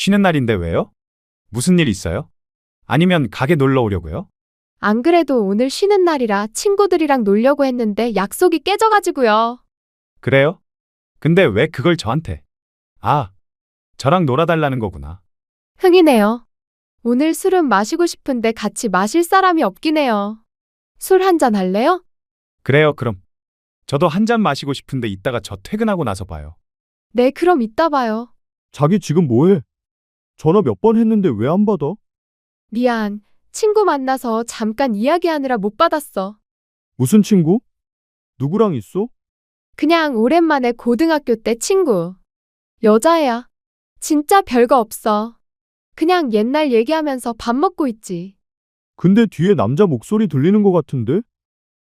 쉬는 날인데 왜요? 무슨 일 있어요? 아니면 가게 놀러 오려고요? 안 그래도 오늘 쉬는 날이라 친구들이랑 놀려고 했는데 약속이 깨져가지고요. 그래요? 근데 왜 그걸 저한테? 아, 저랑 놀아달라는 거구나. 흥이네요. 오늘 술은 마시고 싶은데 같이 마실 사람이 없긴 해요. 술 한 잔 할래요? 그래요, 그럼. 저도 한 잔 마시고 싶은데 이따가 저 퇴근하고 나서 봐요. 네, 그럼 이따 봐요. 자기 지금 뭐해? 전화 몇 번 했는데 왜 안 받아? 미안. 친구 만나서 잠깐 이야기하느라 못 받았어. 무슨 친구? 누구랑 있어? 그냥 오랜만에 고등학교 때 친구. 여자애야. 진짜 별거 없어. 그냥 옛날 얘기하면서 밥 먹고 있지. 근데 뒤에 남자 목소리 들리는 것 같은데?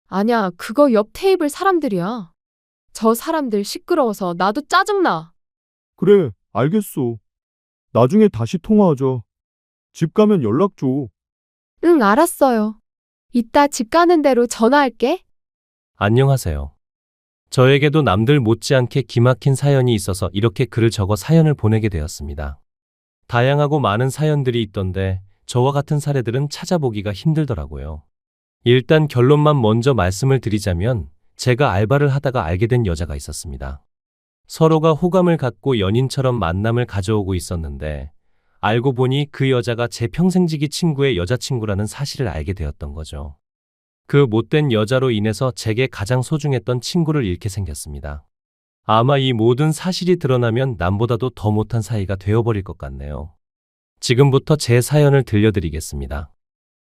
아냐, 그거 옆 테이블 사람들이야. 저 사람들 시끄러워서 나도 짜증나. 그래, 알겠어. 나중에 다시 통화하자. 집 가면 연락 줘. 응, 알았어요. 이따 집 가는 대로 전화할게. 안녕하세요. 저에게도 남들 못지않게 기막힌 사연이 있어서 이렇게 글을 적어 사연을 보내게 되었습니다. 다양하고 많은 사연들이 있던데 저와 같은 사례들은 찾아보기가 힘들더라고요. 일단 결론만 먼저 말씀을 드리자면 제가 알바를 하다가 알게 된 여자가 있었습니다. 서로가 호감을 갖고 연인처럼 만남을 가져오고 있었는데 알고 보니 그 여자가 제 평생지기 친구의 여자친구라는 사실을 알게 되었던 거죠. 그 못된 여자로 인해서 제게 가장 소중했던 친구를 잃게 생겼습니다. 아마 이 모든 사실이 드러나면 남보다도 더 못한 사이가 되어버릴 것 같네요. 지금부터 제 사연을 들려드리겠습니다.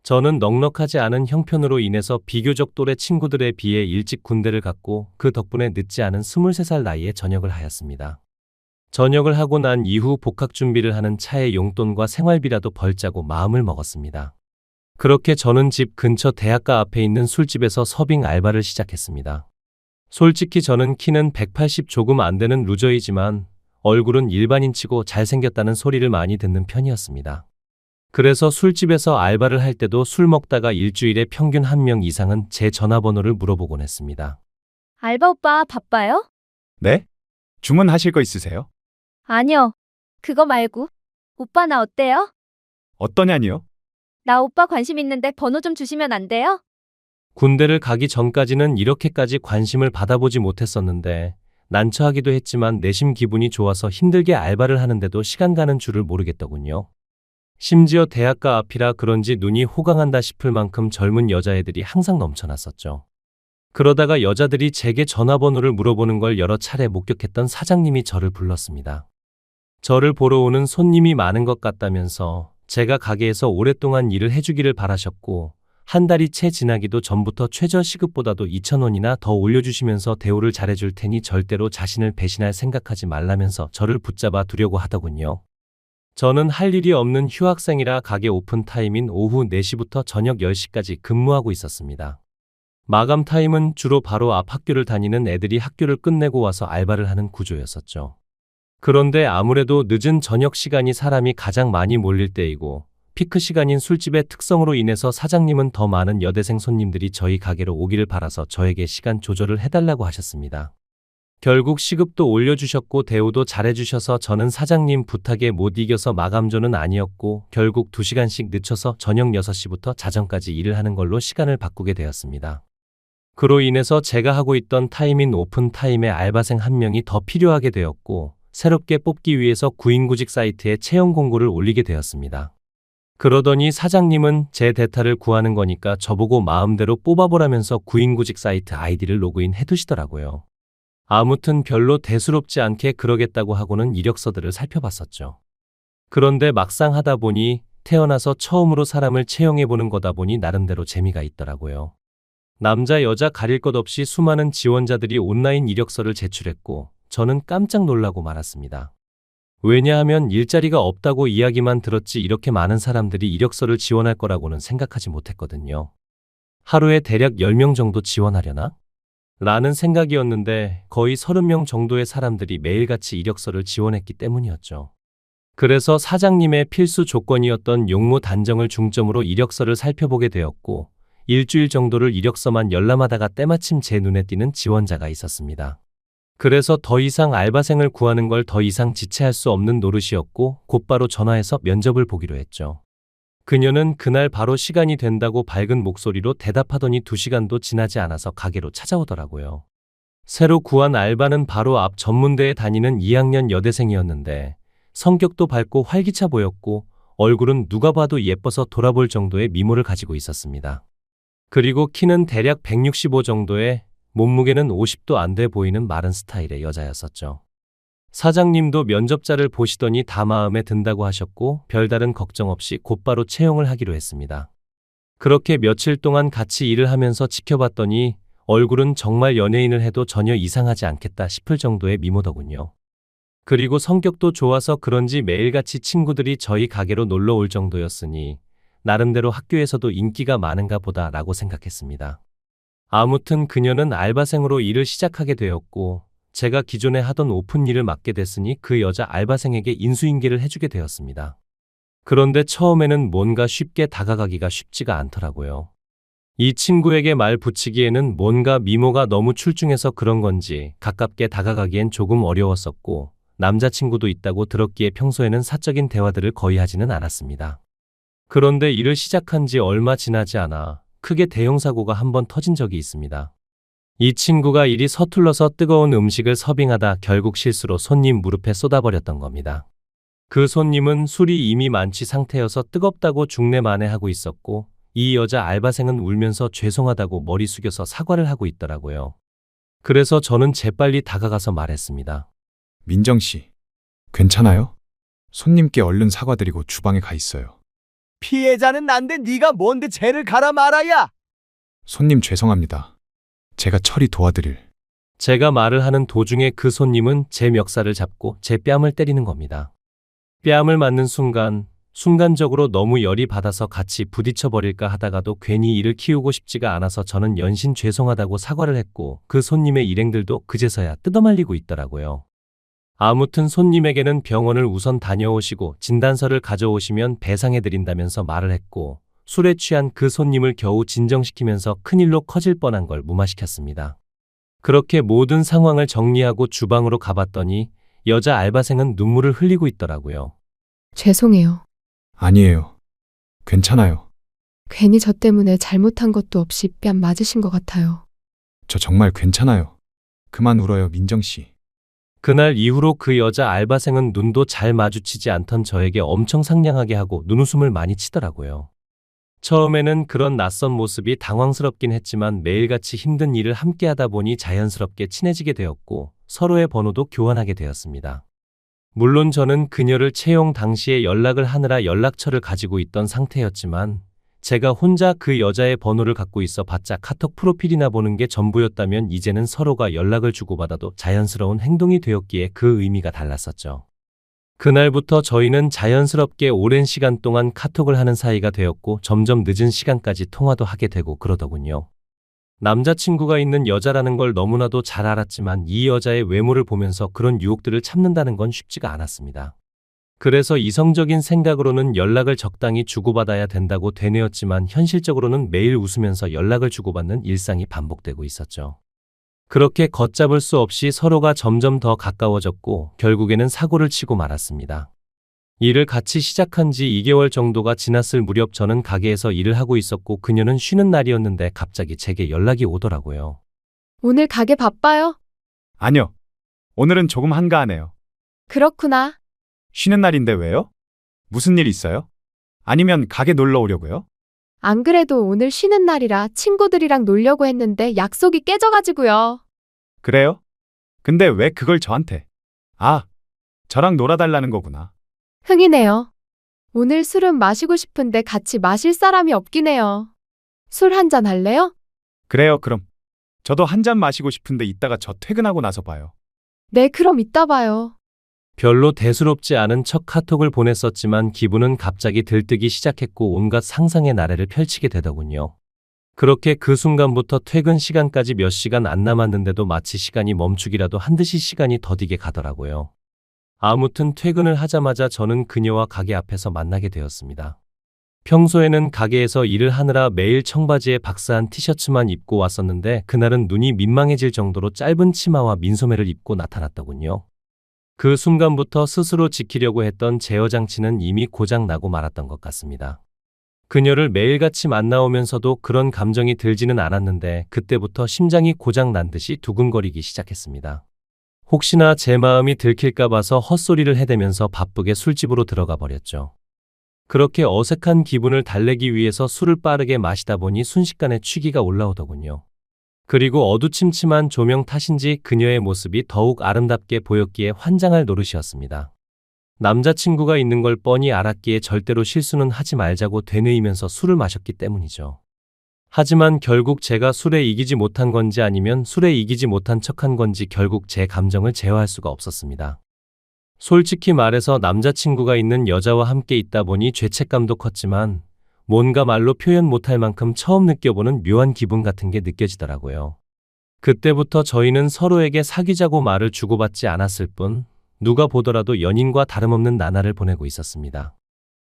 저는 넉넉하지 않은 형편으로 인해서 비교적 또래 친구들에 비해 일찍 군대를 갔고 그 덕분에 늦지 않은 23살 나이에 전역을 하였습니다. 전역을 하고 난 이후 복학 준비를 하는 차의 용돈과 생활비라도 벌자고 마음을 먹었습니다. 그렇게 저는 집 근처 대학가 앞에 있는 술집에서 서빙 알바를 시작했습니다. 솔직히 저는 키는 180 조금 안 되는 루저이지만 얼굴은 일반인치고 잘생겼다는 소리를 많이 듣는 편이었습니다. 그래서 술집에서 알바를 할 때도 술 먹다가 일주일에 평균 한 명 이상은 제 전화번호를 물어보곤 했습니다. 알바 오빠 바빠요? 네? 주문하실 거 있으세요? 아니요. 그거 말고. 오빠 나 어때요? 어떠냐니요? 나 오빠 관심 있는데 번호 좀 주시면 안 돼요? 군대를 가기 전까지는 이렇게까지 관심을 받아보지 못했었는데 난처하기도 했지만 내심 기분이 좋아서 힘들게 알바를 하는데도 시간 가는 줄을 모르겠더군요. 심지어 대학가 앞이라 그런지 눈이 호강한다 싶을 만큼 젊은 여자애들이 항상 넘쳐났었죠. 그러다가 여자들이 제게 전화번호를 물어보는 걸 여러 차례 목격했던 사장님이 저를 불렀습니다. 저를 보러 오는 손님이 많은 것 같다면서 제가 가게에서 오랫동안 일을 해주기를 바라셨고 한 달이 채 지나기도 전부터 최저 시급보다도 2,000원이나 더 올려주시면서 대우를 잘해줄 테니 절대로 자신을 배신할 생각하지 말라면서 저를 붙잡아 두려고 하더군요. 저는 할 일이 없는 휴학생이라 가게 오픈 타임인 오후 4시부터 저녁 10시까지 근무하고 있었습니다. 마감 타임은 주로 바로 앞 학교를 다니는 애들이 학교를 끝내고 와서 알바를 하는 구조였었죠. 그런데 아무래도 늦은 저녁 시간이 사람이 가장 많이 몰릴 때이고 피크 시간인 술집의 특성으로 인해서 사장님은 더 많은 여대생 손님들이 저희 가게로 오기를 바라서 저에게 시간 조절을 해달라고 하셨습니다. 결국 시급도 올려주셨고 대우도 잘해주셔서 저는 사장님 부탁에 못 이겨서 마감조는 아니었고 결국 2시간씩 늦춰서 저녁 6시부터 자정까지 일을 하는 걸로 시간을 바꾸게 되었습니다. 그로 인해서 제가 하고 있던 타임인 오픈 타임에 알바생 한 명이 더 필요하게 되었고 새롭게 뽑기 위해서 구인구직 사이트에 채용 공고를 올리게 되었습니다. 그러더니 사장님은 제 대타를 구하는 거니까 저보고 마음대로 뽑아보라면서 구인구직 사이트 아이디를 로그인 해두시더라고요. 아무튼 별로 대수롭지 않게 그러겠다고 하고는 이력서들을 살펴봤었죠. 그런데 막상 하다 보니 태어나서 처음으로 사람을 채용해보는 거다 보니 나름대로 재미가 있더라고요. 남자, 여자 가릴 것 없이 수많은 지원자들이 온라인 이력서를 제출했고 저는 깜짝 놀라고 말았습니다. 왜냐하면 일자리가 없다고 이야기만 들었지 이렇게 많은 사람들이 이력서를 지원할 거라고는 생각하지 못했거든요. 하루에 대략 10명 정도 지원하려나? 라는 생각이었는데 거의 30명 정도의 사람들이 매일같이 이력서를 지원했기 때문이었죠. 그래서 사장님의 필수 조건이었던 용무 단정을 중점으로 이력서를 살펴보게 되었고 일주일 정도를 이력서만 열람하다가 때마침 제 눈에 띄는 지원자가 있었습니다. 그래서 더 이상 알바생을 구하는 걸 더 이상 지체할 수 없는 노릇이었고 곧바로 전화해서 면접을 보기로 했죠. 그녀는 그날 바로 시간이 된다고 밝은 목소리로 대답하더니 두 시간도 지나지 않아서 가게로 찾아오더라고요. 새로 구한 알바는 바로 앞 전문대에 다니는 2학년 여대생이었는데 성격도 밝고 활기차 보였고 얼굴은 누가 봐도 예뻐서 돌아볼 정도의 미모를 가지고 있었습니다. 그리고 키는 대략 165 정도에 몸무게는 50도 안 돼 보이는 마른 스타일의 여자였었죠. 사장님도 면접자를 보시더니 다 마음에 든다고 하셨고 별다른 걱정 없이 곧바로 채용을 하기로 했습니다. 그렇게 며칠 동안 같이 일을 하면서 지켜봤더니 얼굴은 정말 연예인을 해도 전혀 이상하지 않겠다 싶을 정도의 미모더군요. 그리고 성격도 좋아서 그런지 매일같이 친구들이 저희 가게로 놀러 올 정도였으니 나름대로 학교에서도 인기가 많은가 보다라고 생각했습니다. 아무튼 그녀는 알바생으로 일을 시작하게 되었고 제가 기존에 하던 오픈 일을 맡게 됐으니 그 여자 알바생에게 인수인계를 해주게 되었습니다. 그런데 처음에는 뭔가 쉽게 다가가기가 쉽지가 않더라고요. 이 친구에게 말 붙이기에는 뭔가 미모가 너무 출중해서 그런 건지 가깝게 다가가기엔 조금 어려웠었고 남자친구도 있다고 들었기에 평소에는 사적인 대화들을 거의 하지는 않았습니다. 그런데 일을 시작한 지 얼마 지나지 않아 크게 대형 사고가 한 번 터진 적이 있습니다. 이 친구가 일이 서툴러서 뜨거운 음식을 서빙하다 결국 실수로 손님 무릎에 쏟아버렸던 겁니다. 그 손님은 술이 이미 만취 상태여서 뜨겁다고 중내만해하고 있었고 이 여자 알바생은 울면서 죄송하다고 머리 숙여서 사과를 하고 있더라고요. 그래서 저는 재빨리 다가가서 말했습니다. 민정 씨, 괜찮아요? 손님께 얼른 사과드리고 주방에 가 있어요. 피해자는 난데 네가 뭔데 쟤를 가라 말아야. 손님 죄송합니다. 제가 처리 도와드릴. 제가 말을 하는 도중에 그 손님은 제 멱살을 잡고 제 뺨을 때리는 겁니다. 뺨을 맞는 순간, 순간적으로 너무 열이 받아서 같이 부딪혀 버릴까 하다가도 괜히 이를 키우고 싶지가 않아서 저는 연신 죄송하다고 사과를 했고 그 손님의 일행들도 그제서야 뜯어말리고 있더라고요. 아무튼 손님에게는 병원을 우선 다녀오시고 진단서를 가져오시면 배상해드린다면서 말을 했고 술에 취한 그 손님을 겨우 진정시키면서 큰일로 커질 뻔한 걸 무마시켰습니다. 그렇게 모든 상황을 정리하고 주방으로 가봤더니 여자 알바생은 눈물을 흘리고 있더라고요. 죄송해요. 아니에요. 괜찮아요. 괜히 저 때문에 잘못한 것도 없이 뺨 맞으신 것 같아요. 저 정말 괜찮아요. 그만 울어요, 민정 씨. 그날 이후로 그 여자 알바생은 눈도 잘 마주치지 않던 저에게 엄청 상냥하게 하고 눈웃음을 많이 치더라고요. 처음에는 그런 낯선 모습이 당황스럽긴 했지만 매일같이 힘든 일을 함께 하다 보니 자연스럽게 친해지게 되었고 서로의 번호도 교환하게 되었습니다. 물론 저는 그녀를 채용 당시에 연락을 하느라 연락처를 가지고 있던 상태였지만 제가 혼자 그 여자의 번호를 갖고 있어 봤자 카톡 프로필이나 보는 게 전부였다면 이제는 서로가 연락을 주고받아도 자연스러운 행동이 되었기에 그 의미가 달랐었죠. 그날부터 저희는 자연스럽게 오랜 시간 동안 카톡을 하는 사이가 되었고 점점 늦은 시간까지 통화도 하게 되고 그러더군요. 남자친구가 있는 여자라는 걸 너무나도 잘 알았지만 이 여자의 외모를 보면서 그런 유혹들을 참는다는 건 쉽지가 않았습니다. 그래서 이성적인 생각으로는 연락을 적당히 주고받아야 된다고 되뇌었지만 현실적으로는 매일 웃으면서 연락을 주고받는 일상이 반복되고 있었죠. 그렇게 걷잡을 수 없이 서로가 점점 더 가까워졌고 결국에는 사고를 치고 말았습니다. 일을 같이 시작한 지 2개월 정도가 지났을 무렵 저는 가게에서 일을 하고 있었고 그녀는 쉬는 날이었는데 갑자기 제게 연락이 오더라고요. 오늘 가게 바빠요? 아니요. 오늘은 조금 한가하네요. 그렇구나. 쉬는 날인데 왜요? 무슨 일 있어요? 아니면 가게 놀러 오려고요? 안 그래도 오늘 쉬는 날이라 친구들이랑 놀려고 했는데 약속이 깨져가지고요. 그래요? 근데 왜 그걸 저한테? 아, 저랑 놀아달라는 거구나. 흥이네요. 오늘 술은 마시고 싶은데 같이 마실 사람이 없긴 해요. 술 한 잔 할래요? 그래요, 그럼. 저도 한 잔 마시고 싶은데 이따가 저 퇴근하고 나서 봐요. 네, 그럼 이따 봐요. 별로 대수롭지 않은 척 카톡을 보냈었지만 기분은 갑자기 들뜨기 시작했고 온갖 상상의 나래를 펼치게 되더군요. 그렇게 그 순간부터 퇴근 시간까지 몇 시간 안 남았는데도 마치 시간이 멈추기라도 한 듯이 시간이 더디게 가더라고요. 아무튼 퇴근을 하자마자 저는 그녀와 가게 앞에서 만나게 되었습니다. 평소에는 가게에서 일을 하느라 매일 청바지에 박스한 티셔츠만 입고 왔었는데 그날은 눈이 민망해질 정도로 짧은 치마와 민소매를 입고 나타났더군요. 그 순간부터 스스로 지키려고 했던 제어 장치는 이미 고장 나고 말았던 것 같습니다. 그녀를 매일같이 만나오면서도 그런 감정이 들지는 않았는데 그때부터 심장이 고장 난 듯이 두근거리기 시작했습니다. 혹시나 제 마음이 들킬까 봐서 헛소리를 해대면서 바쁘게 술집으로 들어가 버렸죠. 그렇게 어색한 기분을 달래기 위해서 술을 빠르게 마시다 보니 순식간에 취기가 올라오더군요. 그리고 어두침침한 조명 탓인지 그녀의 모습이 더욱 아름답게 보였기에 환장할 노릇이었습니다. 남자친구가 있는 걸 뻔히 알았기에 절대로 실수는 하지 말자고 되뇌이면서 술을 마셨기 때문이죠. 하지만 결국 제가 술에 이기지 못한 건지 아니면 술에 이기지 못한 척한 건지 결국 제 감정을 제어할 수가 없었습니다. 솔직히 말해서 남자친구가 있는 여자와 함께 있다 보니 죄책감도 컸지만 뭔가 말로 표현 못할 만큼 처음 느껴보는 묘한 기분 같은 게 느껴지더라고요. 그때부터 저희는 서로에게 사귀자고 말을 주고받지 않았을 뿐 누가 보더라도 연인과 다름없는 나날을 보내고 있었습니다.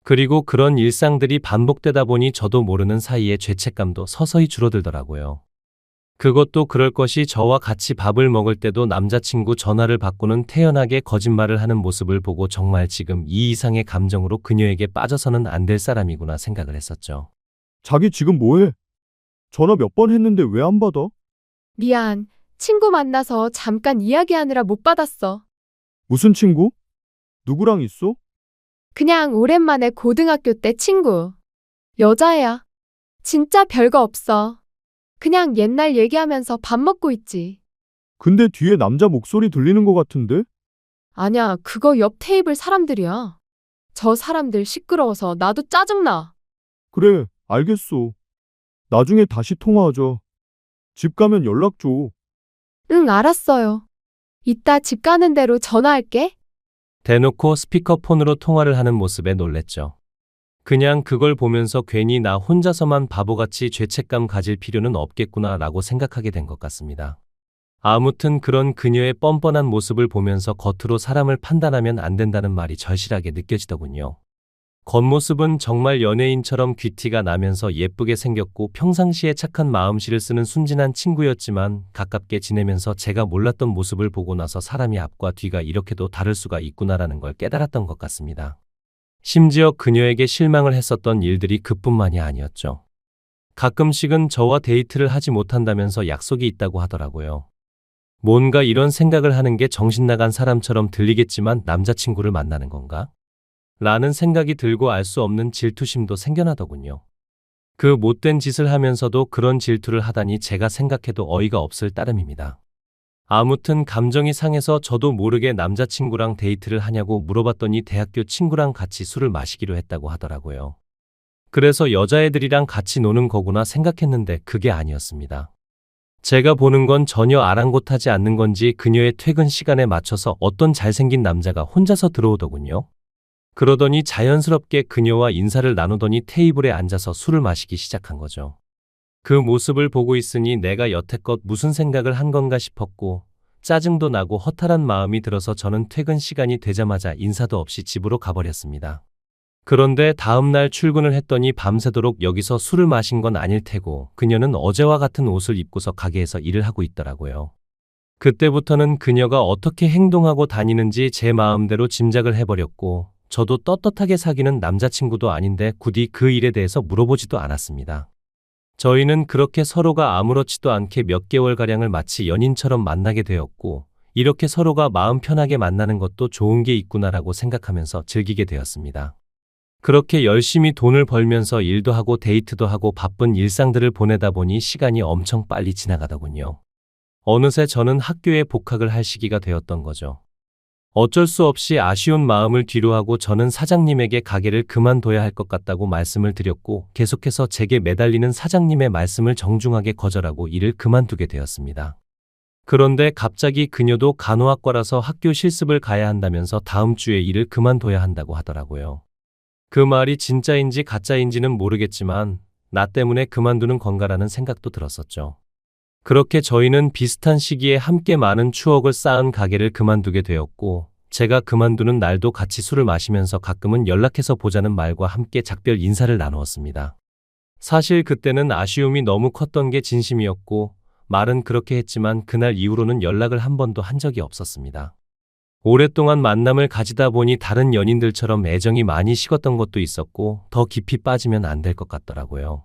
그리고 그런 일상들이 반복되다 보니 저도 모르는 사이에 죄책감도 서서히 줄어들더라고요. 그것도 그럴 것이 저와 같이 밥을 먹을 때도 남자친구 전화를 받고는 태연하게 거짓말을 하는 모습을 보고 정말 지금 이 이상의 감정으로 그녀에게 빠져서는 안 될 사람이구나 생각을 했었죠. 자기 지금 뭐해? 전화 몇 번 했는데 왜 안 받아? 미안. 친구 만나서 잠깐 이야기하느라 못 받았어. 무슨 친구? 누구랑 있어? 그냥 오랜만에 고등학교 때 친구. 여자애야. 진짜 별거 없어. 그냥 옛날 얘기하면서 밥 먹고 있지. 근데 뒤에 남자 목소리 들리는 것 같은데? 아냐, 그거 옆 테이블 사람들이야. 저 사람들 시끄러워서 나도 짜증나. 그래, 알겠어. 나중에 다시 통화하자. 집 가면 연락 줘. 응, 알았어요. 이따 집 가는 대로 전화할게. 대놓고 스피커폰으로 통화를 하는 모습에 놀랬죠. 그냥 그걸 보면서 괜히 나 혼자서만 바보같이 죄책감 가질 필요는 없겠구나 라고 생각하게 된 것 같습니다. 아무튼 그런 그녀의 뻔뻔한 모습을 보면서 겉으로 사람을 판단하면 안 된다는 말이 절실하게 느껴지더군요. 겉모습은 정말 연예인처럼 귀티가 나면서 예쁘게 생겼고 평상시에 착한 마음씨를 쓰는 순진한 친구였지만 가깝게 지내면서 제가 몰랐던 모습을 보고 나서 사람이 앞과 뒤가 이렇게도 다를 수가 있구나라는 걸 깨달았던 것 같습니다. 심지어 그녀에게 실망을 했었던 일들이 그뿐만이 아니었죠. 가끔씩은 저와 데이트를 하지 못한다면서 약속이 있다고 하더라고요. 뭔가 이런 생각을 하는 게 정신나간 사람처럼 들리겠지만 남자친구를 만나는 건가? 라는 생각이 들고 알 수 없는 질투심도 생겨나더군요. 그 못된 짓을 하면서도 그런 질투를 하다니 제가 생각해도 어이가 없을 따름입니다. 아무튼 감정이 상해서 저도 모르게 남자친구랑 데이트를 하냐고 물어봤더니 대학교 친구랑 같이 술을 마시기로 했다고 하더라고요. 그래서 여자애들이랑 같이 노는 거구나 생각했는데 그게 아니었습니다. 제가 보는 건 전혀 아랑곳하지 않는 건지 그녀의 퇴근 시간에 맞춰서 어떤 잘생긴 남자가 혼자서 들어오더군요. 그러더니 자연스럽게 그녀와 인사를 나누더니 테이블에 앉아서 술을 마시기 시작한 거죠. 그 모습을 보고 있으니 내가 여태껏 무슨 생각을 한 건가 싶었고, 짜증도 나고 허탈한 마음이 들어서 저는 퇴근 시간이 되자마자 인사도 없이 집으로 가버렸습니다. 그런데 다음날 출근을 했더니 밤새도록 여기서 술을 마신 건 아닐 테고, 그녀는 어제와 같은 옷을 입고서 가게에서 일을 하고 있더라고요. 그때부터는 그녀가 어떻게 행동하고 다니는지 제 마음대로 짐작을 해버렸고, 저도 떳떳하게 사귀는 남자친구도 아닌데 굳이 그 일에 대해서 물어보지도 않았습니다. 저희는 그렇게 서로가 아무렇지도 않게 몇 개월가량을 마치 연인처럼 만나게 되었고, 이렇게 서로가 마음 편하게 만나는 것도 좋은 게 있구나라고 생각하면서 즐기게 되었습니다. 그렇게 열심히 돈을 벌면서 일도 하고 데이트도 하고 바쁜 일상들을 보내다 보니 시간이 엄청 빨리 지나가더군요. 어느새 저는 학교에 복학을 할 시기가 되었던 거죠. 어쩔 수 없이 아쉬운 마음을 뒤로하고 저는 사장님에게 가게를 그만둬야 할 것 같다고 말씀을 드렸고 계속해서 제게 매달리는 사장님의 말씀을 정중하게 거절하고 일을 그만두게 되었습니다. 그런데 갑자기 그녀도 간호학과라서 학교 실습을 가야 한다면서 다음 주에 일을 그만둬야 한다고 하더라고요. 그 말이 진짜인지 가짜인지는 모르겠지만 나 때문에 그만두는 건가라는 생각도 들었었죠. 그렇게 저희는 비슷한 시기에 함께 많은 추억을 쌓은 가게를 그만두게 되었고, 제가 그만두는 날도 같이 술을 마시면서 가끔은 연락해서 보자는 말과 함께 작별 인사를 나누었습니다. 사실 그때는 아쉬움이 너무 컸던 게 진심이었고, 말은 그렇게 했지만 그날 이후로는 연락을 한 번도 한 적이 없었습니다. 오랫동안 만남을 가지다 보니 다른 연인들처럼 애정이 많이 식었던 것도 있었고, 더 깊이 빠지면 안 될 것 같더라고요.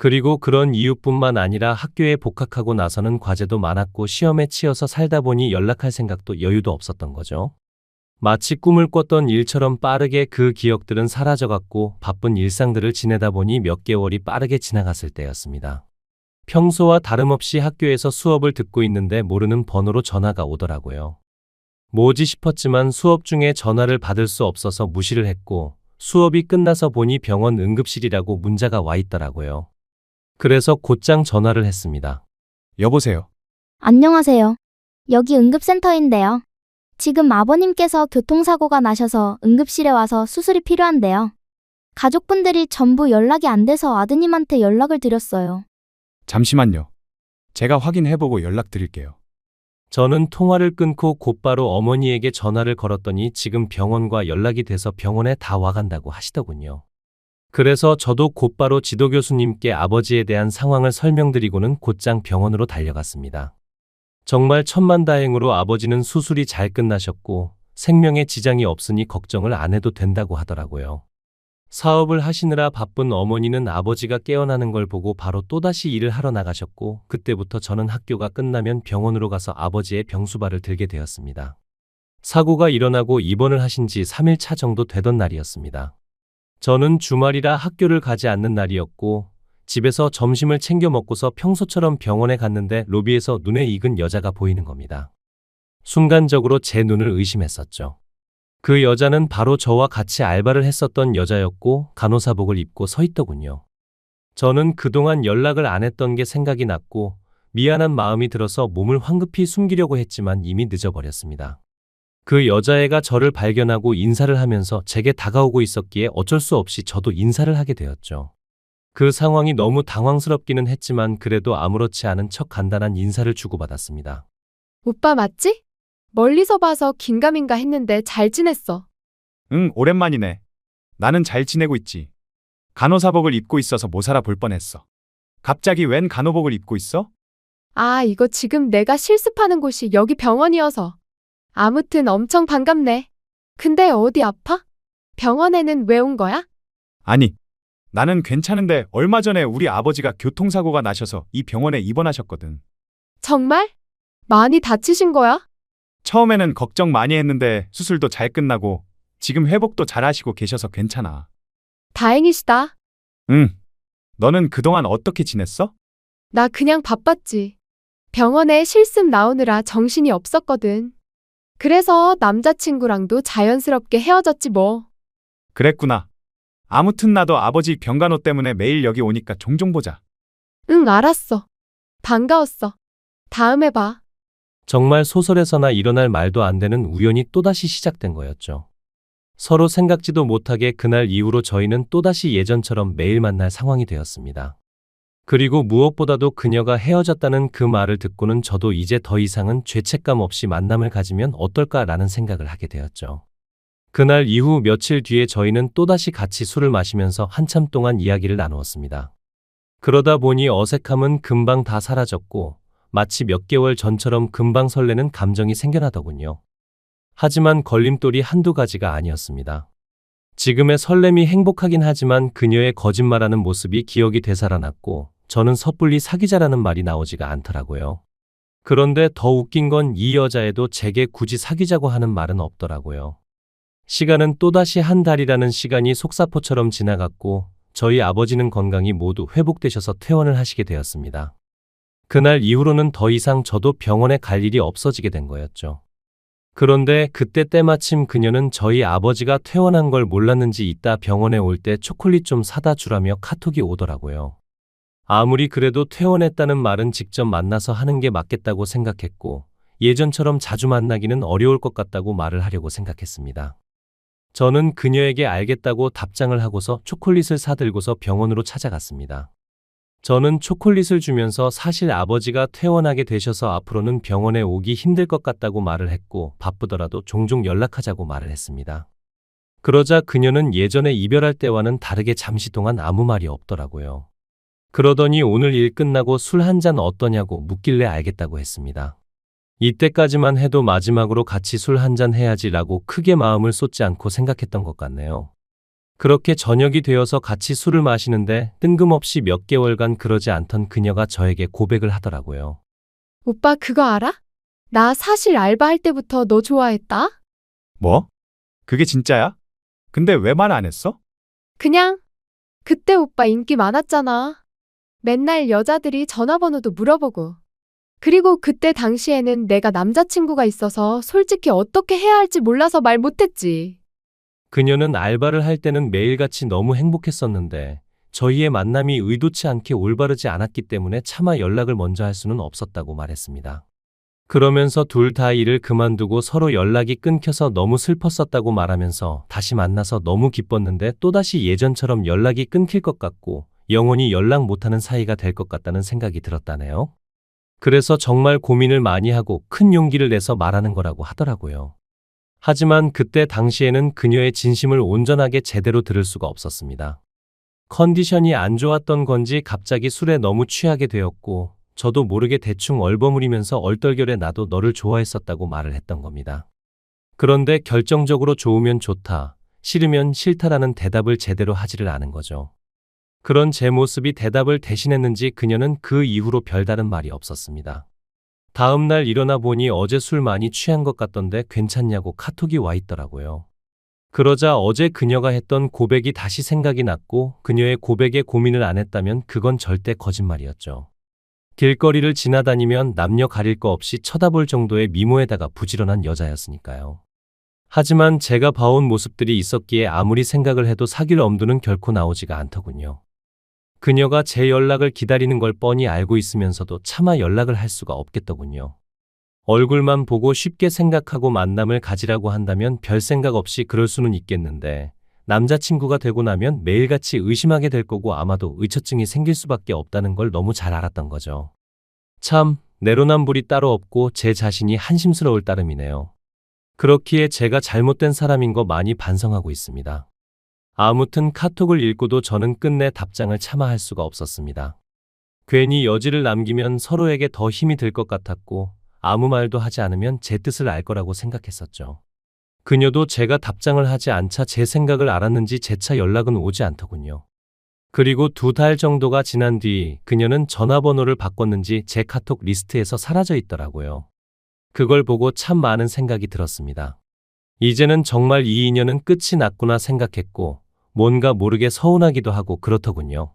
그리고 그런 이유뿐만 아니라 학교에 복학하고 나서는 과제도 많았고 시험에 치여서 살다 보니 연락할 생각도 여유도 없었던 거죠. 마치 꿈을 꿨던 일처럼 빠르게 그 기억들은 사라져갔고 바쁜 일상들을 지내다 보니 몇 개월이 빠르게 지나갔을 때였습니다. 평소와 다름없이 학교에서 수업을 듣고 있는데 모르는 번호로 전화가 오더라고요. 뭐지 싶었지만 수업 중에 전화를 받을 수 없어서 무시를 했고 수업이 끝나서 보니 병원 응급실이라고 문자가 와 있더라고요. 그래서 곧장 전화를 했습니다. 여보세요. 안녕하세요. 여기 응급센터인데요. 지금 아버님께서 교통사고가 나셔서 응급실에 와서 수술이 필요한데요. 가족분들이 전부 연락이 안 돼서 아드님한테 연락을 드렸어요. 잠시만요. 제가 확인해보고 연락드릴게요. 저는 통화를 끊고 곧바로 어머니에게 전화를 걸었더니 지금 병원과 연락이 돼서 병원에 다 와간다고 하시더군요. 그래서 저도 곧바로 지도 교수님께 아버지에 대한 상황을 설명드리고는 곧장 병원으로 달려갔습니다. 정말 천만다행으로 아버지는 수술이 잘 끝나셨고 생명에 지장이 없으니 걱정을 안 해도 된다고 하더라고요. 사업을 하시느라 바쁜 어머니는 아버지가 깨어나는 걸 보고 바로 또다시 일을 하러 나가셨고 그때부터 저는 학교가 끝나면 병원으로 가서 아버지의 병수발을 들게 되었습니다. 사고가 일어나고 입원을 하신 지 3일 차 정도 되던 날이었습니다. 저는 주말이라 학교를 가지 않는 날이었고 집에서 점심을 챙겨 먹고서 평소처럼 병원에 갔는데 로비에서 눈에 익은 여자가 보이는 겁니다. 순간적으로 제 눈을 의심했었죠. 그 여자는 바로 저와 같이 알바를 했었던 여자였고 간호사복을 입고 서 있더군요. 저는 그동안 연락을 안 했던 게 생각이 났고 미안한 마음이 들어서 몸을 황급히 숨기려고 했지만 이미 늦어버렸습니다. 그 여자애가 저를 발견하고 인사를 하면서 제게 다가오고 있었기에 어쩔 수 없이 저도 인사를 하게 되었죠. 그 상황이 너무 당황스럽기는 했지만 그래도 아무렇지 않은 척 간단한 인사를 주고받았습니다. 오빠 맞지? 멀리서 봐서 긴가민가 했는데 잘 지냈어. 응, 오랜만이네. 나는 잘 지내고 있지. 간호사복을 입고 있어서 못 살아볼 뻔했어. 갑자기 웬 간호복을 입고 있어? 아, 이거 지금 내가 실습하는 곳이 여기 병원이어서. 아무튼 엄청 반갑네. 근데 어디 아파? 병원에는 왜 온 거야? 아니, 나는 괜찮은데 얼마 전에 우리 아버지가 교통사고가 나셔서 이 병원에 입원하셨거든. 정말? 많이 다치신 거야? 처음에는 걱정 많이 했는데 수술도 잘 끝나고 지금 회복도 잘 하시고 계셔서 괜찮아. 다행이시다. 응. 너는 그동안 어떻게 지냈어? 나 그냥 바빴지. 병원에 실습 나오느라 정신이 없었거든. 그래서 남자친구랑도 자연스럽게 헤어졌지 뭐. 그랬구나. 아무튼 나도 아버지 병간호 때문에 매일 여기 오니까 종종 보자. 응, 알았어. 반가웠어. 다음에 봐. 정말 소설에서나 일어날 말도 안 되는 우연이 또다시 시작된 거였죠. 서로 생각지도 못하게 그날 이후로 저희는 또다시 예전처럼 매일 만날 상황이 되었습니다. 그리고 무엇보다도 그녀가 헤어졌다는 그 말을 듣고는 저도 이제 더 이상은 죄책감 없이 만남을 가지면 어떨까라는 생각을 하게 되었죠. 그날 이후 며칠 뒤에 저희는 또다시 같이 술을 마시면서 한참 동안 이야기를 나누었습니다. 그러다 보니 어색함은 금방 다 사라졌고 마치 몇 개월 전처럼 금방 설레는 감정이 생겨나더군요. 하지만 걸림돌이 한두 가지가 아니었습니다. 지금의 설렘이 행복하긴 하지만 그녀의 거짓말하는 모습이 기억이 되살아났고 저는 섣불리 사귀자라는 말이 나오지가 않더라고요. 그런데 더 웃긴 건 이 여자애도 제게 굳이 사귀자고 하는 말은 없더라고요. 시간은 또다시 한 달이라는 시간이 속사포처럼 지나갔고 저희 아버지는 건강이 모두 회복되셔서 퇴원을 하시게 되었습니다. 그날 이후로는 더 이상 저도 병원에 갈 일이 없어지게 된 거였죠. 그런데 그때 때마침 그녀는 저희 아버지가 퇴원한 걸 몰랐는지 이따 병원에 올 때 초콜릿 좀 사다 주라며 카톡이 오더라고요. 아무리 그래도 퇴원했다는 말은 직접 만나서 하는 게 맞겠다고 생각했고 예전처럼 자주 만나기는 어려울 것 같다고 말을 하려고 생각했습니다. 저는 그녀에게 알겠다고 답장을 하고서 초콜릿을 사들고서 병원으로 찾아갔습니다. 저는 초콜릿을 주면서 사실 아버지가 퇴원하게 되셔서 앞으로는 병원에 오기 힘들 것 같다고 말을 했고 바쁘더라도 종종 연락하자고 말을 했습니다. 그러자 그녀는 예전에 이별할 때와는 다르게 잠시 동안 아무 말이 없더라고요. 그러더니 오늘 일 끝나고 술 한 잔 어떠냐고 묻길래 알겠다고 했습니다. 이때까지만 해도 마지막으로 같이 술 한 잔 해야지라고 크게 마음을 쏟지 않고 생각했던 것 같네요. 그렇게 저녁이 되어서 같이 술을 마시는데 뜬금없이 몇 개월간 그러지 않던 그녀가 저에게 고백을 하더라고요. 오빠 그거 알아? 나 사실 알바할 때부터 너 좋아했다? 뭐? 그게 진짜야? 근데 왜 말 안 했어? 그냥 그때 오빠 인기 많았잖아. 맨날 여자들이 전화번호도 물어보고. 그리고 그때 당시에는 내가 남자친구가 있어서 솔직히 어떻게 해야 할지 몰라서 말 못했지. 그녀는 알바를 할 때는 매일같이 너무 행복했었는데 저희의 만남이 의도치 않게 올바르지 않았기 때문에 차마 연락을 먼저 할 수는 없었다고 말했습니다. 그러면서 둘 다 일을 그만두고 서로 연락이 끊겨서 너무 슬펐었다고 말하면서 다시 만나서 너무 기뻤는데 또다시 예전처럼 연락이 끊길 것 같고 영원히 연락 못하는 사이가 될 것 같다는 생각이 들었다네요. 그래서 정말 고민을 많이 하고 큰 용기를 내서 말하는 거라고 하더라고요. 하지만 그때 당시에는 그녀의 진심을 온전하게 제대로 들을 수가 없었습니다. 컨디션이 안 좋았던 건지 갑자기 술에 너무 취하게 되었고, 저도 모르게 대충 얼버무리면서 얼떨결에 나도 너를 좋아했었다고 말을 했던 겁니다. 그런데 결정적으로 좋으면 좋다, 싫으면 싫다라는 대답을 제대로 하지를 않은 거죠. 그런 제 모습이 대답을 대신했는지 그녀는 그 이후로 별다른 말이 없었습니다. 다음 날 일어나 보니 어제 술 많이 취한 것 같던데 괜찮냐고 카톡이 와 있더라고요. 그러자 어제 그녀가 했던 고백이 다시 생각이 났고 그녀의 고백에 고민을 안 했다면 그건 절대 거짓말이었죠. 길거리를 지나다니면 남녀 가릴 거 없이 쳐다볼 정도의 미모에다가 부지런한 여자였으니까요. 하지만 제가 봐온 모습들이 있었기에 아무리 생각을 해도 사귈 엄두는 결코 나오지가 않더군요. 그녀가 제 연락을 기다리는 걸 뻔히 알고 있으면서도 차마 연락을 할 수가 없겠더군요. 얼굴만 보고 쉽게 생각하고 만남을 가지라고 한다면 별 생각 없이 그럴 수는 있겠는데 남자친구가 되고 나면 매일같이 의심하게 될 거고 아마도 의처증이 생길 수밖에 없다는 걸 너무 잘 알았던 거죠. 참, 내로남불이 따로 없고 제 자신이 한심스러울 따름이네요. 그렇기에 제가 잘못된 사람인 거 많이 반성하고 있습니다. 아무튼 카톡을 읽고도 저는 끝내 답장을 차마 할 수가 없었습니다. 괜히 여지를 남기면 서로에게 더 힘이 들 것 같았고 아무 말도 하지 않으면 제 뜻을 알 거라고 생각했었죠. 그녀도 제가 답장을 하지 않자 제 생각을 알았는지 재차 연락은 오지 않더군요. 그리고 두 달 정도가 지난 뒤 그녀는 전화번호를 바꿨는지 제 카톡 리스트에서 사라져 있더라고요. 그걸 보고 참 많은 생각이 들었습니다. 이제는 정말 이 인연은 끝이 났구나 생각했고 뭔가 모르게 서운하기도 하고 그렇더군요.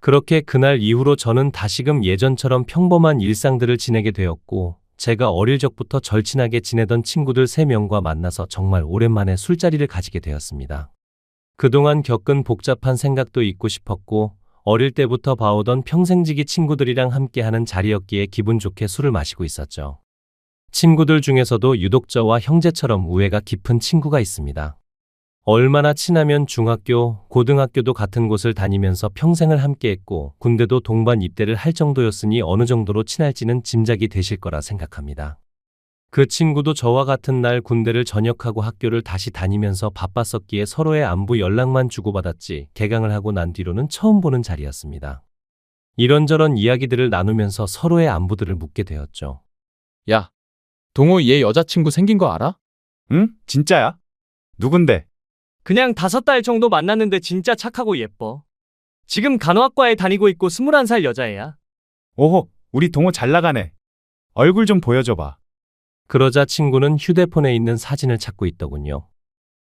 그렇게 그날 이후로 저는 다시금 예전처럼 평범한 일상들을 지내게 되었고 제가 어릴 적부터 절친하게 지내던 친구들 3명과 만나서 정말 오랜만에 술자리를 가지게 되었습니다. 그동안 겪은 복잡한 생각도 잊고 싶었고 어릴 때부터 봐오던 평생지기 친구들이랑 함께하는 자리였기에 기분 좋게 술을 마시고 있었죠. 친구들 중에서도 유독 저와 형제처럼 우애가 깊은 친구가 있습니다. 얼마나 친하면 중학교, 고등학교도 같은 곳을 다니면서 평생을 함께했고 군대도 동반 입대를 할 정도였으니 어느 정도로 친할지는 짐작이 되실 거라 생각합니다. 그 친구도 저와 같은 날 군대를 전역하고 학교를 다시 다니면서 바빴었기에 서로의 안부 연락만 주고받았지 개강을 하고 난 뒤로는 처음 보는 자리였습니다. 이런저런 이야기들을 나누면서 서로의 안부들을 묻게 되었죠. 야, 동호 얘 여자친구 생긴 거 알아? 응? 진짜야? 누군데? 그냥 다섯 달 정도 만났는데 진짜 착하고 예뻐. 지금 간호학과에 다니고 있고 21살 여자애야. 오호, 우리 동호 잘 나가네. 얼굴 좀 보여줘봐. 그러자 친구는 휴대폰에 있는 사진을 찾고 있더군요.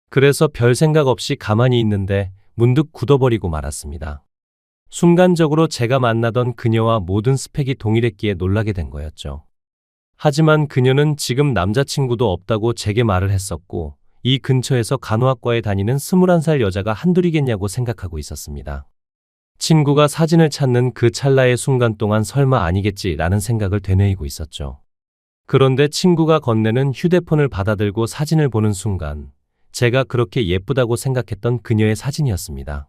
그래서 별 생각 없이 가만히 있는데 문득 굳어버리고 말았습니다. 순간적으로 제가 만나던 그녀와 모든 스펙이 동일했기에 놀라게 된 거였죠. 하지만 그녀는 지금 남자친구도 없다고 제게 말을 했었고, 이 근처에서 간호학과에 다니는 21살 여자가 한둘이겠냐고 생각하고 있었습니다. 친구가 사진을 찾는 그 찰나의 순간 동안 설마 아니겠지라는 생각을 되뇌이고 있었죠. 그런데 친구가 건네는 휴대폰을 받아들고 사진을 보는 순간 제가 그렇게 예쁘다고 생각했던 그녀의 사진이었습니다.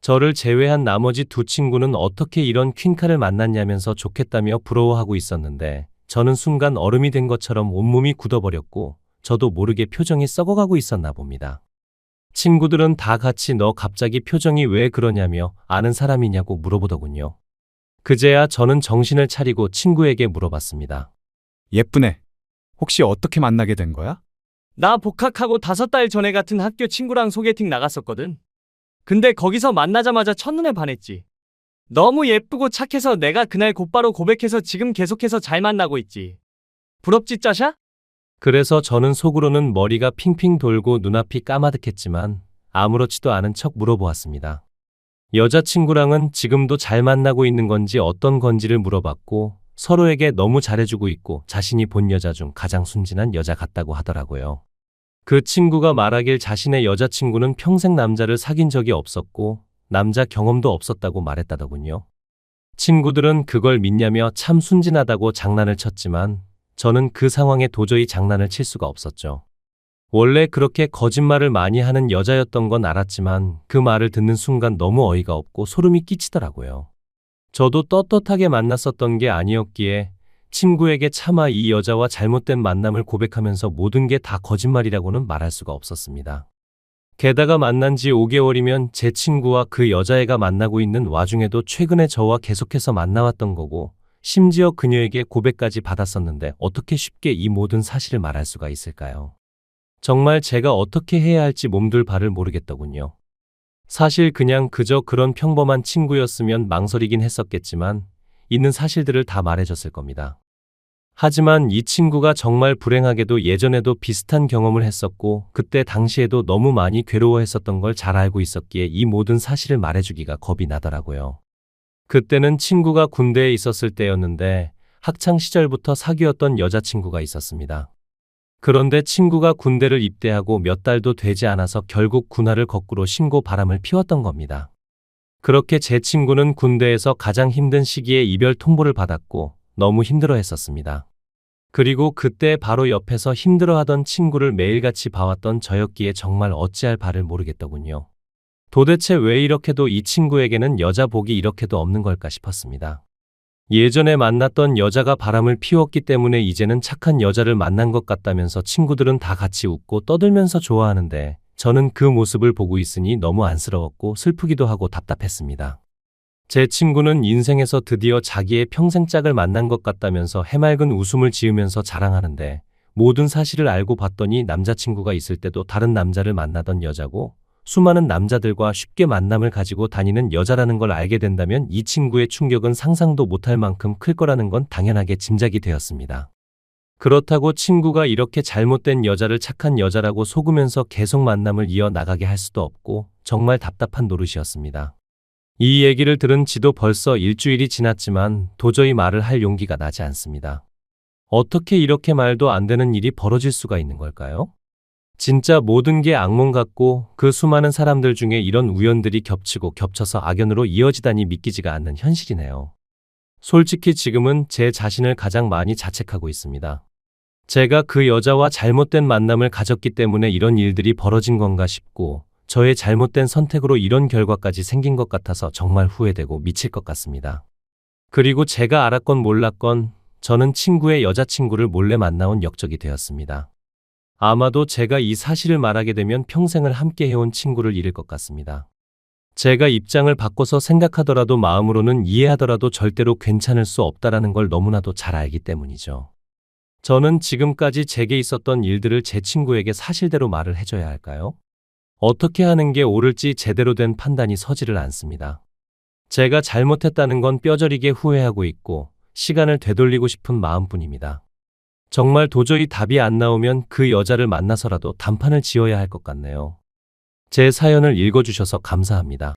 저를 제외한 나머지 두 친구는 어떻게 이런 퀸카를 만났냐면서 좋겠다며 부러워하고 있었는데 저는 순간 얼음이 된 것처럼 온몸이 굳어버렸고 저도 모르게 표정이 썩어가고 있었나 봅니다. 친구들은 다 같이 너 갑자기 표정이 왜 그러냐며 아는 사람이냐고 물어보더군요. 그제야 저는 정신을 차리고 친구에게 물어봤습니다. 예쁘네. 혹시 어떻게 만나게 된 거야? 나 복학하고 다섯 달 전에 같은 학교 친구랑 소개팅 나갔었거든. 근데 거기서 만나자마자 첫눈에 반했지. 너무 예쁘고 착해서 내가 그날 곧바로 고백해서 지금 계속해서 잘 만나고 있지. 부럽지 짜샤? 그래서 저는 속으로는 머리가 핑핑 돌고 눈앞이 까마득했지만 아무렇지도 않은 척 물어보았습니다. 여자친구랑은 지금도 잘 만나고 있는 건지 어떤 건지를 물어봤고 서로에게 너무 잘해주고 있고 자신이 본 여자 중 가장 순진한 여자 같다고 하더라고요. 그 친구가 말하길 자신의 여자친구는 평생 남자를 사귄 적이 없었고 남자 경험도 없었다고 말했다더군요. 친구들은 그걸 믿냐며 참 순진하다고 장난을 쳤지만 저는 그 상황에 도저히 장난을 칠 수가 없었죠. 원래 그렇게 거짓말을 많이 하는 여자였던 건 알았지만 그 말을 듣는 순간 너무 어이가 없고 소름이 끼치더라고요. 저도 떳떳하게 만났었던 게 아니었기에 친구에게 차마 이 여자와 잘못된 만남을 고백하면서 모든 게 다 거짓말이라고는 말할 수가 없었습니다. 게다가 만난 지 5개월이면 제 친구와 그 여자애가 만나고 있는 와중에도 최근에 저와 계속해서 만나왔던 거고 심지어 그녀에게 고백까지 받았었는데 어떻게 쉽게 이 모든 사실을 말할 수가 있을까요? 정말 제가 어떻게 해야 할지 몸둘 바를 모르겠더군요. 사실 그냥 그저 그런 평범한 친구였으면 망설이긴 했었겠지만 있는 사실들을 다 말해줬을 겁니다. 하지만 이 친구가 정말 불행하게도 예전에도 비슷한 경험을 했었고 그때 당시에도 너무 많이 괴로워했었던 걸 잘 알고 있었기에 이 모든 사실을 말해주기가 겁이 나더라고요. 그때는 친구가 군대에 있었을 때였는데 학창 시절부터 사귀었던 여자친구가 있었습니다. 그런데 친구가 군대를 입대하고 몇 달도 되지 않아서 결국 군화를 거꾸로 신고 바람을 피웠던 겁니다. 그렇게 제 친구는 군대에서 가장 힘든 시기에 이별 통보를 받았고 너무 힘들어 했었습니다. 그리고 그때 바로 옆에서 힘들어하던 친구를 매일같이 봐왔던 저였기에 정말 어찌할 바를 모르겠더군요. 도대체 왜 이렇게도 이 친구에게는 여자 복이 이렇게도 없는 걸까 싶었습니다. 예전에 만났던 여자가 바람을 피웠기 때문에 이제는 착한 여자를 만난 것 같다면서 친구들은 다 같이 웃고 떠들면서 좋아하는데 저는 그 모습을 보고 있으니 너무 안쓰러웠고 슬프기도 하고 답답했습니다. 제 친구는 인생에서 드디어 자기의 평생 짝을 만난 것 같다면서 해맑은 웃음을 지으면서 자랑하는데 모든 사실을 알고 봤더니 남자친구가 있을 때도 다른 남자를 만나던 여자고 수많은 남자들과 쉽게 만남을 가지고 다니는 여자라는 걸 알게 된다면 이 친구의 충격은 상상도 못할 만큼 클 거라는 건 당연하게 짐작이 되었습니다. 그렇다고 친구가 이렇게 잘못된 여자를 착한 여자라고 속으면서 계속 만남을 이어 나가게 할 수도 없고 정말 답답한 노릇이었습니다. 이 얘기를 들은 지도 벌써 일주일이 지났지만 도저히 말을 할 용기가 나지 않습니다. 어떻게 이렇게 말도 안 되는 일이 벌어질 수가 있는 걸까요? 진짜 모든 게 악몽 같고 그 수많은 사람들 중에 이런 우연들이 겹치고 겹쳐서 악연으로 이어지다니 믿기지가 않는 현실이네요. 솔직히 지금은 제 자신을 가장 많이 자책하고 있습니다. 제가 그 여자와 잘못된 만남을 가졌기 때문에 이런 일들이 벌어진 건가 싶고 저의 잘못된 선택으로 이런 결과까지 생긴 것 같아서 정말 후회되고 미칠 것 같습니다. 그리고 제가 알았건 몰랐건 저는 친구의 여자친구를 몰래 만나온 역적이 되었습니다. 아마도 제가 이 사실을 말하게 되면 평생을 함께 해온 친구를 잃을 것 같습니다. 제가 입장을 바꿔서 생각하더라도 마음으로는 이해하더라도 절대로 괜찮을 수 없다라는 걸 너무나도 잘 알기 때문이죠. 저는 지금까지 제게 있었던 일들을 제 친구에게 사실대로 말을 해줘야 할까요? 어떻게 하는 게 옳을지 제대로 된 판단이 서지를 않습니다. 제가 잘못했다는 건 뼈저리게 후회하고 있고 시간을 되돌리고 싶은 마음뿐입니다. 정말 도저히 답이 안 나오면 그 여자를 만나서라도 단판을 지어야 할 것 같네요. 제 사연을 읽어주셔서 감사합니다.